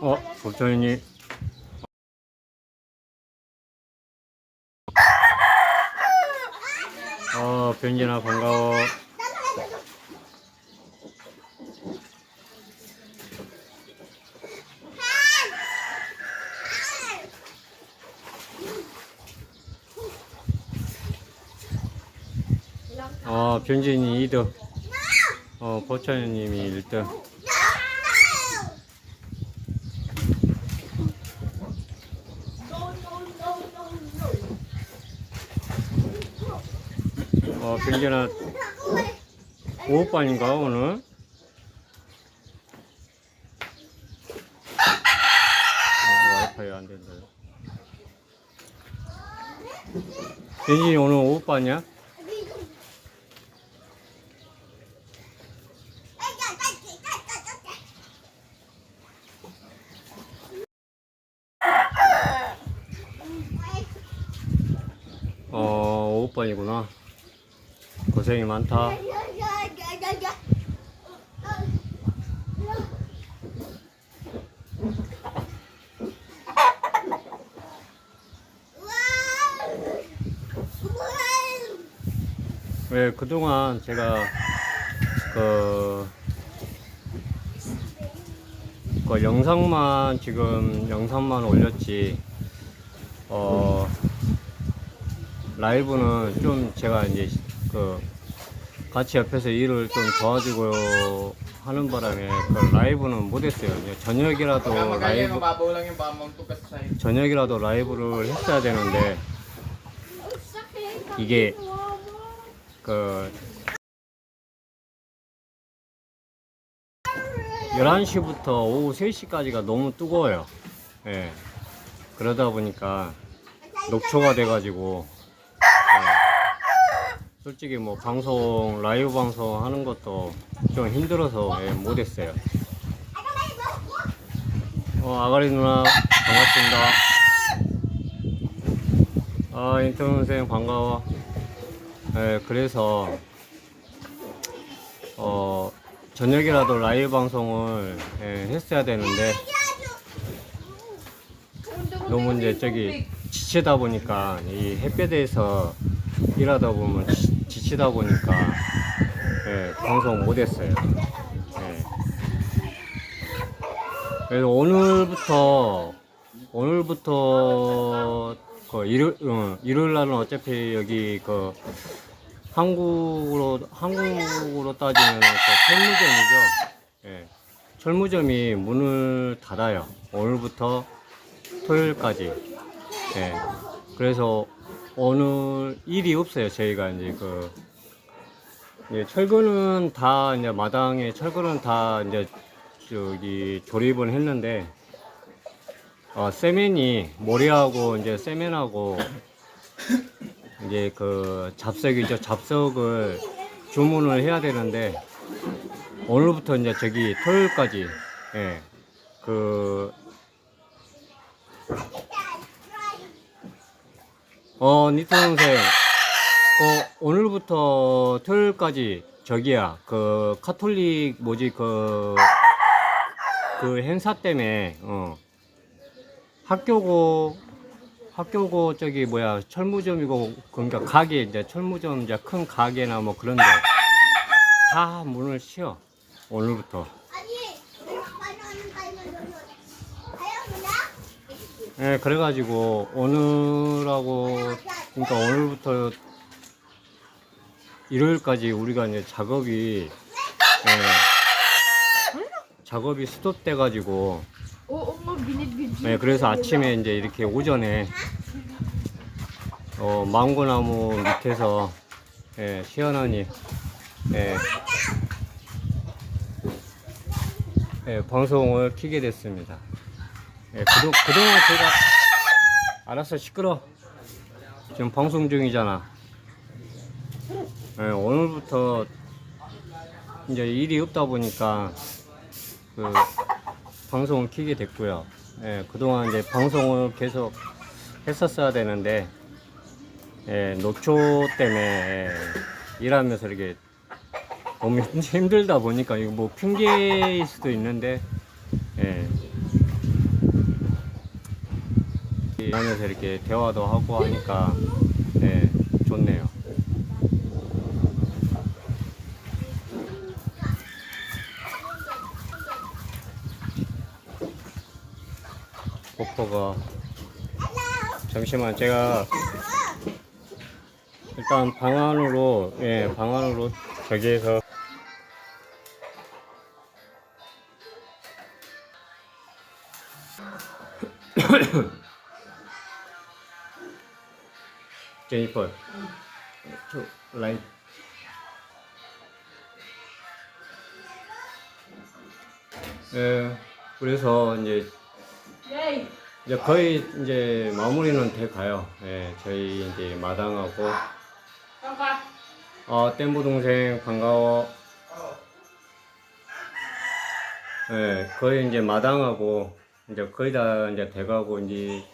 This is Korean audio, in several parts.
어, 복전이니. 어, 변진아 반가워. 어, 변진이 2등. 어, 보천님이 1등. 어, 변진아 5班인가 오늘? 어, 와이파이 안 된다요. 변진이 오늘 5班이야? 어, 5번이구나. 고생이 많다. 왜 그동안 제가 그, 그 영상만 지금 영상만 올렸지 어 라이브는 좀 제가 이제 그 같이 옆에서 일을 좀 도와주고 하는 바람에 그 라이브는 못했어요. 저녁이라도 라이브. 저녁이라도 라이브를 했어야 되는데 이게 그 11시부터 오후 3시까지가 너무 뜨거워요. 예. 그러다 보니까 녹초가 돼가지고 예. 솔직히 뭐 방송 라이브 방송 하는 것도 좀 힘들어서 예, 못했어요. 어 아가리 누나 반갑습니다. 아 인턴 선생 반가워. 예, 그래서 어 저녁이라도 라이브 방송을 예, 했어야 되는데 너무 이제 저기 지치다 보니까 이 햇볕에서 일하다 보면 지, 지치다 보니까 예, 방송 못했어요. 예. 그래서 오늘부터 오늘부터 그 일요일, 어, 일요일 날은 어차피 여기 그 한국으로 한국으로 따지면 그 철무점이죠. 예. 철무점이 문을 닫아요. 오늘부터 토요일까지. 예. 그래서 오늘 일이 없어요. 저희가 이제 그 예, 철거는 다 이제 마당에 철거는 다 이제 저기 조립을 했는데 어, 세면이 모래하고 이제 세면하고 이제 그 잡석이죠. 잡석을 주문을 해야 되는데 오늘부터 이제 저기 토요일까지 예. 그 어, 니트 선생. 그 오늘부터 토요일까지 저기야. 그 카톨릭 뭐지 그 그 행사 때문에 어. 학교고 학교고 저기 뭐야 철무점이고 그러니까 가게 이제 철무점 이제 큰 가게나 뭐 그런데 다 문을 쉬어 오늘부터 예 그래가지고 오늘하고 그러니까 오늘부터 일요일까지 우리가 이제 작업이 예, 작업이 스톱돼 가지고 binit 네, 그래서 아침에 이제 이렇게 오전에 어, 망고나무 밑에서 예, 시원하니 예, 예, 방송을 키게 됐습니다. 예, 그동, 그동안 제가 알았어 시끄러. 지금 방송 중이잖아. 예, 오늘부터 이제 일이 없다 보니까 그 방송을 키게 됐고요. 예, 그동안 이제 방송을 계속 했었어야 되는데, 예, 노초 때문에 예, 일하면서 이렇게 너무 힘들다 보니까 이거 뭐 핑계일 수도 있는데, 일하면서 이렇게 대화도 하고 하니까, 예, 좋네요. 포포가 잠시만 제가 일단 방 안으로 예, 방 안으로 저기에서 제니퍼 저 라인 예 그래서 이제. 이제 거의 이제 마무리는 돼 가요. 예, 저희 이제 마당하고. 어 댐부 동생 반가워. 예, 거의 이제 마당하고 이제 거의 다 이제 돼가고 이제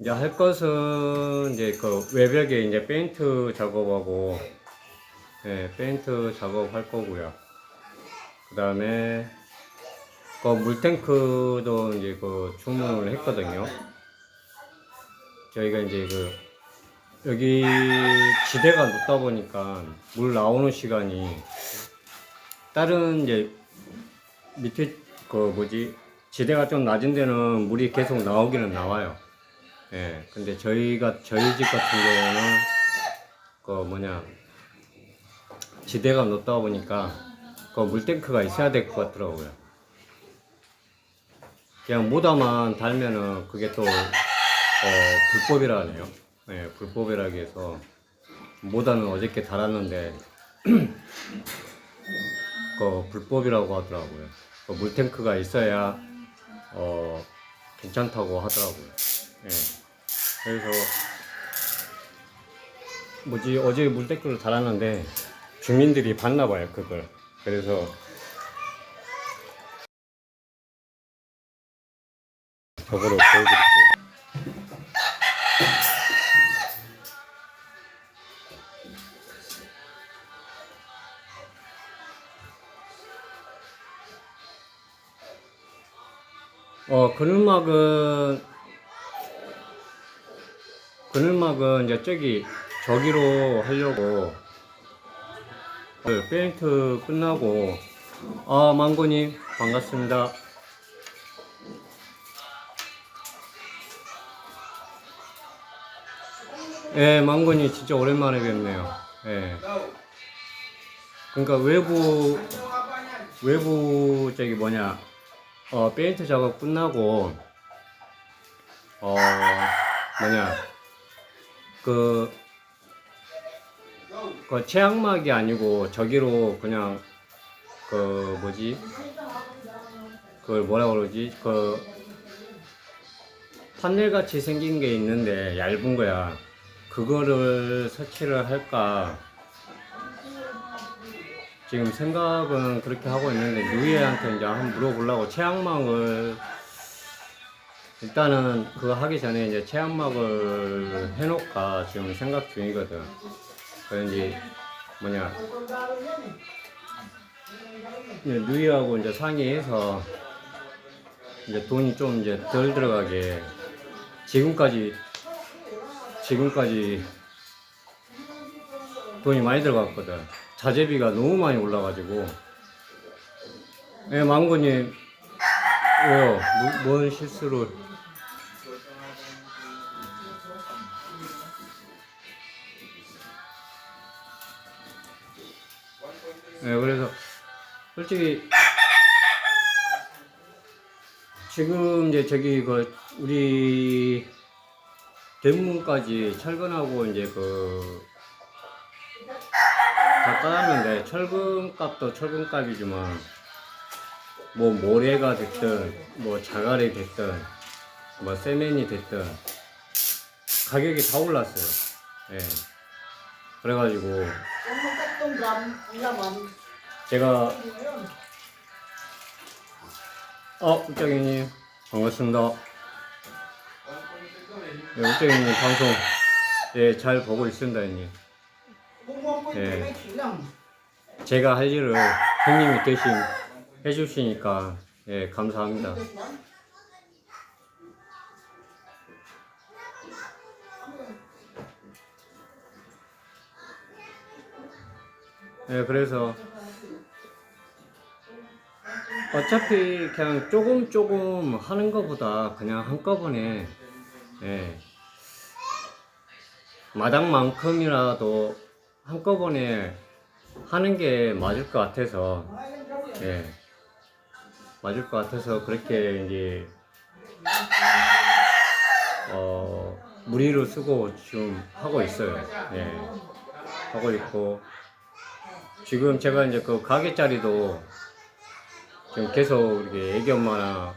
이제 할 것은 이제 그 외벽에 이제 페인트 작업하고 예, 페인트 작업할 거고요. 그 다음에 그 물탱크도 이제 그 주문을 했거든요. 저희가 이제 그 여기 지대가 높다 보니까 물 나오는 시간이 다른 이제 밑에 그 뭐지 지대가 좀 낮은 데는 물이 계속 나오기는 나와요. 예. 근데 저희가 저희 집 같은 경우는 그 뭐냐 지대가 높다 보니까 그 물탱크가 있어야 될 것 같더라고요. 그냥 모다만 달면은 그게 또 어, 불법이라네요. 네, 불법이라고 해서 모다는 어저께 달았는데 그 불법이라고 하더라고요. 그 물탱크가 있어야 어, 괜찮다고 하더라고요. 예. 그래서 뭐지 어제 물탱크를 달았는데 주민들이 봤나 봐요 그걸. 그래서 저거를 보여드릴게요. 어, 그늘막은, 그늘막은 이제 저기, 저기로 하려고, 그 페인트 끝나고, 아, 망고님, 반갑습니다. 예, 망고님 진짜 오랜만에 뵙네요. 예. 그러니까 외부, 외부, 저기 뭐냐, 어, 페인트 작업 끝나고, 어, 뭐냐, 그, 그 최악막이 아니고 저기로 그냥, 그, 뭐지, 그걸 뭐라 그러지, 그, 판넬 같이 생긴 게 있는데 얇은 거야. 그거를 설치를 할까, 지금 생각은 그렇게 하고 있는데 누이한테 이제 한번 물어보려고 체악막을 일단은 그거 하기 전에 이제 체악막을 해놓을까 지금 생각 중이거든. 이제 뭐냐 이제 누이하고 이제 상의해서 이제 돈이 좀 이제 덜 들어가게 지금까지 지금까지 돈이 많이 들어갔거든. 자재비가 너무 많이 올라가지고. 예, 망고님, 왜요? 뭐, 뭔 실수를. 예, 그래서 솔직히 지금 이제 저기 그 우리 대문까지 철근하고 이제 그다 따랐는데 철근 값도 철근 값이지만 뭐 모래가 됐든 뭐 자갈이 됐든 뭐 세면이 됐든 가격이 다 올랐어요. 예. 그래가지고 제가 어 우정이님 반갑습니다. 네, 우정이님 방송 예잘 보고 있습니다, 형님. 예. 제가 할 일을 형님이 대신 해주시니까 예 감사합니다. 예 그래서 어차피 그냥 조금 조금 하는 것보다 그냥 한꺼번에 예 마당만큼이라도 한꺼번에 하는 게 맞을 것 같아서 예 맞을 것 같아서 그렇게 이제 어 무리를 쓰고 지금 하고 있어요. 예 하고 있고 지금 제가 이제 그 가게 자리도 지금 계속 이렇게 애기 엄마나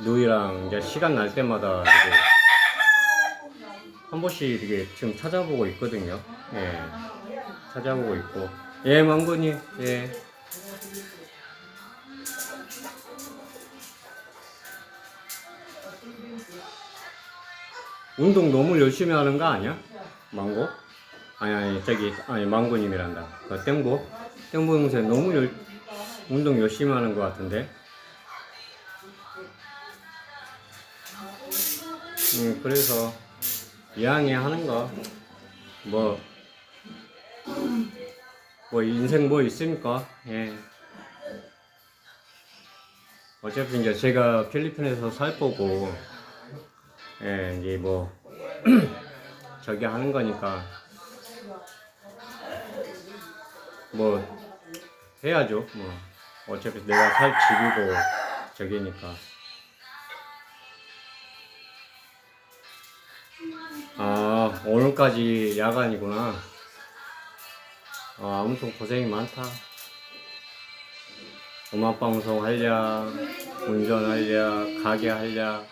누이랑 이제 시간 날 때마다 이렇게 한 번씩 이렇게 지금 찾아보고 있거든요. 예. 찾아보고 있고. 예, 망고님. 예. 운동 너무 열심히 하는 거 아니야? 망고? 아니, 아니, 저기, 아니, 망고님이란다. 그 땡보? 땡보 형생 너무 열, 운동 열심히 하는 것 같은데? 음, 그래서, 이왕에 하는 거, 뭐, 뭐, 인생 뭐 있습니까? 예. 어차피 이제 제가 필리핀에서 살 거고, 예, 이제 뭐, 저기 하는 거니까, 뭐, 해야죠, 뭐. 어차피 내가 살 집이고, 저기니까. 아, 오늘까지 야간이구나. 아, 아무튼 고생이 많다. 음악 방송 하랴, 운전하랴, 가게 하랴.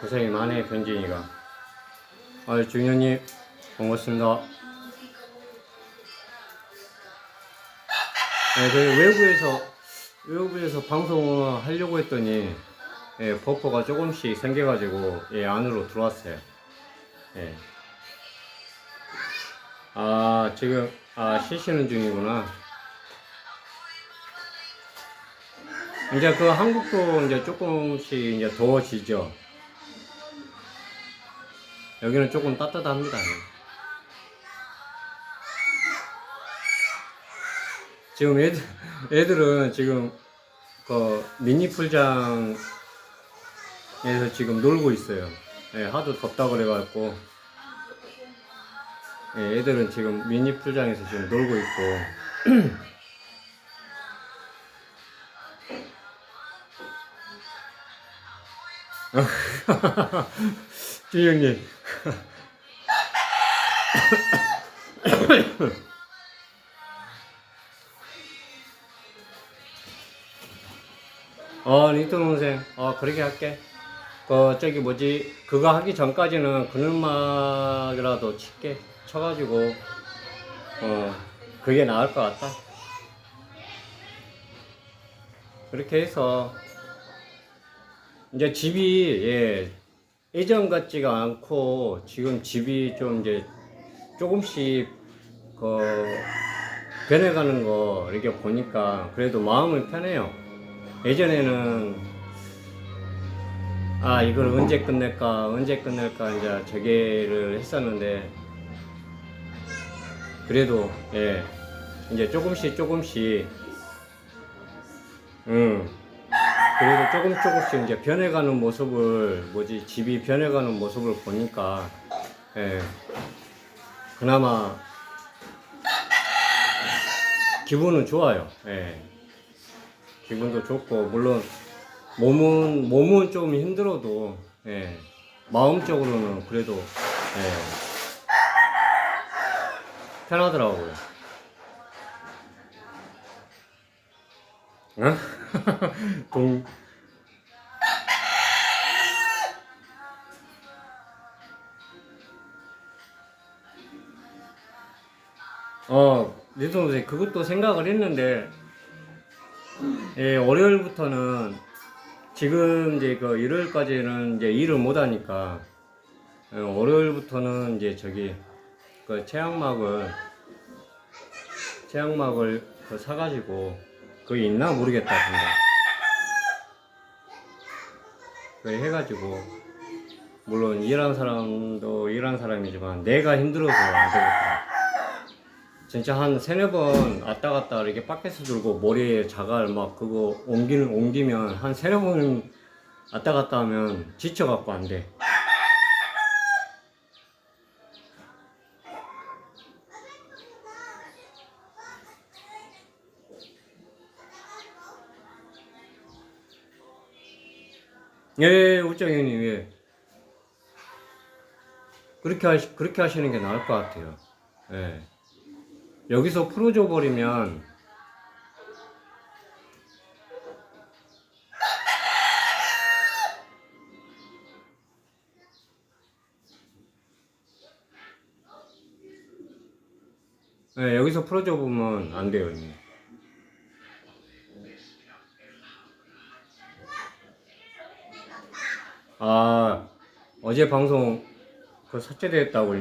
고생이 많네, 변진이가. 아, 중현님, 반갑습니다. 네, 저희 외부에서, 외부에서 방송을 하려고 했더니, 예, 버퍼가 조금씩 생겨가지고, 예, 안으로 들어왔어요. 예. 아, 지금, 아, 쉬시는 중이구나. 이제 그 한국도 이제 조금씩 이제 더워지죠. 여기는 조금 따뜻합니다. 지금 애들, 애들은 지금 그 미니 풀장에서 지금 놀고 있어요. 예, 하도 덥다 그래갖고. 예, 애들은 지금 미니 풀장에서 지금 놀고 있고. 주영님. 어, 링턴 동생. 어, 그렇게 할게. 그, 저기 뭐지, 그거 하기 전까지는 그늘막이라도 칠게. 쳐가지고, 어, 그게 나을 것 같다. 그렇게 해서, 이제 집이, 예, 예전 같지가 않고, 지금 집이 좀 이제 조금씩, 그, 변해가는 거 이렇게 보니까 그래도 마음은 편해요. 예전에는 아 이걸 언제 끝낼까 언제 끝낼까 이제 저게를 했었는데 그래도 예 이제 조금씩 조금씩 음 그래도 조금 조금씩 이제 변해가는 모습을 뭐지 집이 변해가는 모습을 보니까 예 그나마 기분은 좋아요. 예. 기분도 좋고 물론 몸은 몸은 좀 힘들어도 예. 마음적으로는 그래도 예. 편하더라고요. 응? 동 어, 네 동생 그것도 생각을 했는데 예, 월요일부터는 지금 이제 그 일요일까지는 이제 일을 못 하니까 예, 월요일부터는 이제 저기 그 체양막을 체양막을 그 사가지고 그게 있나 모르겠다 근데 그 해가지고 물론 일하는 사람도 일하는 사람이지만 내가 힘들어서 안 되겠다. 진짜 한 세네 번 왔다 갔다 이렇게 바켓을 들고 머리에 자갈 막 그거 옮기는 옮기면 한 세네 번 왔다 갔다 하면 지쳐갖고 안 돼. 예, 우정현님, 예. 그렇게 하시, 그렇게 하시는 게 나을 것 같아요. 예. 여기서 풀어줘 버리면 네, 여기서 풀어줘 보면 안 돼요. 이미. 아 어제 방송 그 삭제됐다고요?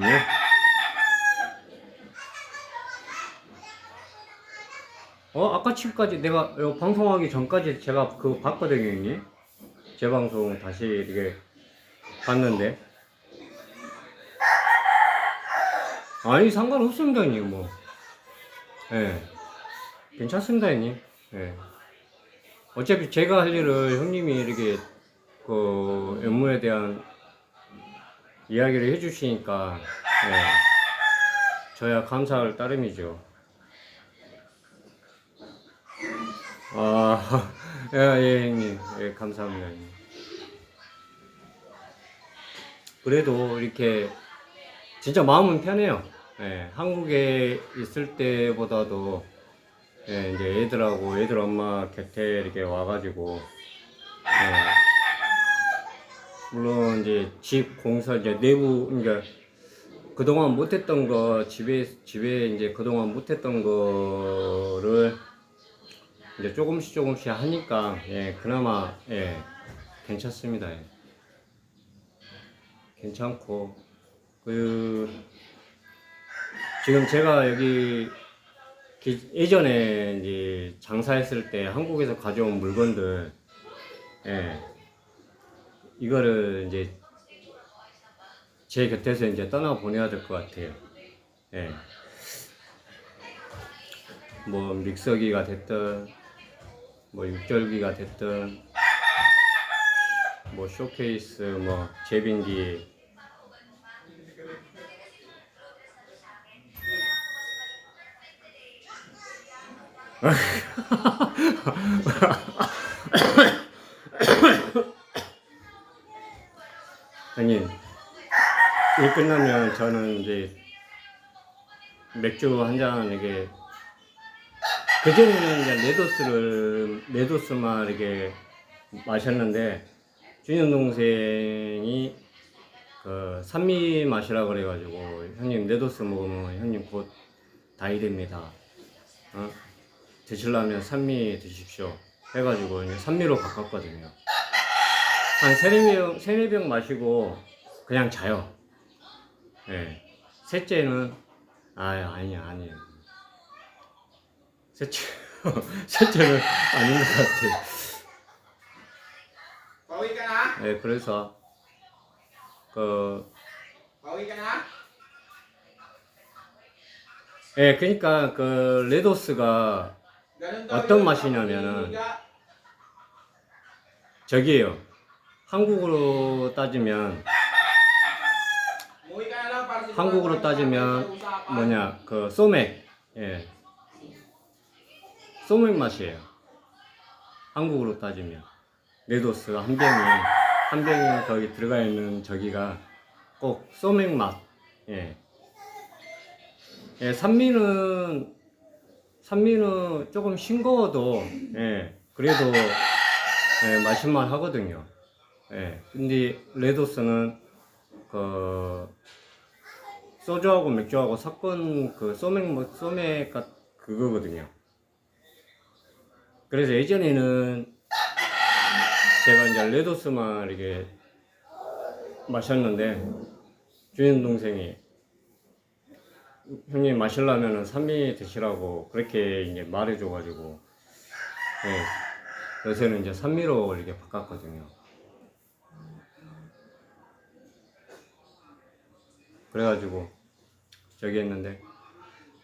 어 아까 지금까지 내가 이거 방송하기 전까지 제가 그 봤거든요 형님 제 방송 다시 이렇게 봤는데 아니 상관없습니다 형님 뭐 예. 괜찮습니다 형님 예. 어차피 제가 할 일을 형님이 이렇게 그 업무에 대한 이야기를 해주시니까 예. 저야 감사할 따름이죠 아, 예, 예, 형님. 예, 감사합니다. 그래도 이렇게 진짜 마음은 편해요. 예, 한국에 있을 때보다도 예, 이제 애들하고 애들 엄마 곁에 이렇게 와가지고 예, 물론 이제 집 공사 이제 내부 그러니까 그동안 못했던 거 집에 집에 이제 그동안 못했던 거를 이제 조금씩 조금씩 하니까 예 그나마 예 괜찮습니다. 예. 괜찮고 그 지금 제가 여기 기- 예전에 이제 장사했을 때 한국에서 가져온 물건들 예 이거를 이제 제 곁에서 이제 떠나 보내야 될 것 같아요. 예. 뭐 믹서기가 됐든 뭐 육절기가 됐든 뭐 쇼케이스 뭐 제빙기. 형님 일 끝나면 저는 이제 맥주 한 잔 이게 그전에는 이제 네도스를 네도스만 이렇게 마셨는데 준현 동생이 그 산미 마시라 그래가지고 형님 네도스 먹으면 형님 곧 다이 됩니다. 어? 드시려면 산미 드십시오. 해가지고 이제 산미로 바꿨거든요. 한 세네 병 세네 병 마시고 그냥 자요. 예. 셋째는 아 아니야 아니에요. 셋째 셋째는 아닌 것 같아. 예, 그래서 그? 예, 그러니까 그 레도스가 어떤 맛이냐면은. 저기예요. 한국으로 따지면 한국으로 따지면. 뭐냐 그 소맥 예 소맥 맛이에요. 한국으로 따지면 레도스 한 병이 한 병이 거기 들어가 있는 저기가 꼭 소맥 맛. 예. 예, 산미는 산미는 조금 싱거워도 예, 그래도 예, 마실만 하거든요. 예. 근데 레도스는 그 소주하고 맥주하고 섞은 그 소맥 뭐 소맥 같 그거거든요. 그래서 예전에는 제가 이제 레도스만 이렇게 마셨는데 주인 동생이 형님 마실라면은 산미 드시라고 그렇게 이제 말해줘가지고 예, 요새는 이제 산미로 이렇게 바꿨거든요. 그래가지고 저기 했는데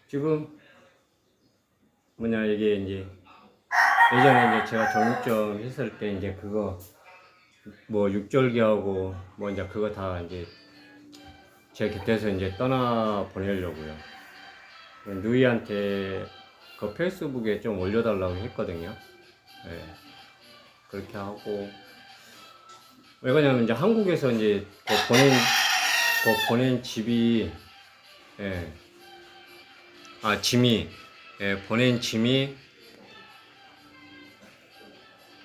지금 뭐냐 이게 이제 예전에 이제 제가 정육점 했을 때 이제 그거 뭐 육절기하고 뭐 이제 그거 다 이제 제 곁에서 이제 떠나 보내려고요. 누이한테 그 페이스북에 좀 올려달라고 했거든요. 예. 그렇게 하고 왜 그러냐면 이제 한국에서 이제 그 보낸 그 보낸 집이 예. 아 짐이 예, 보낸 짐이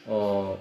어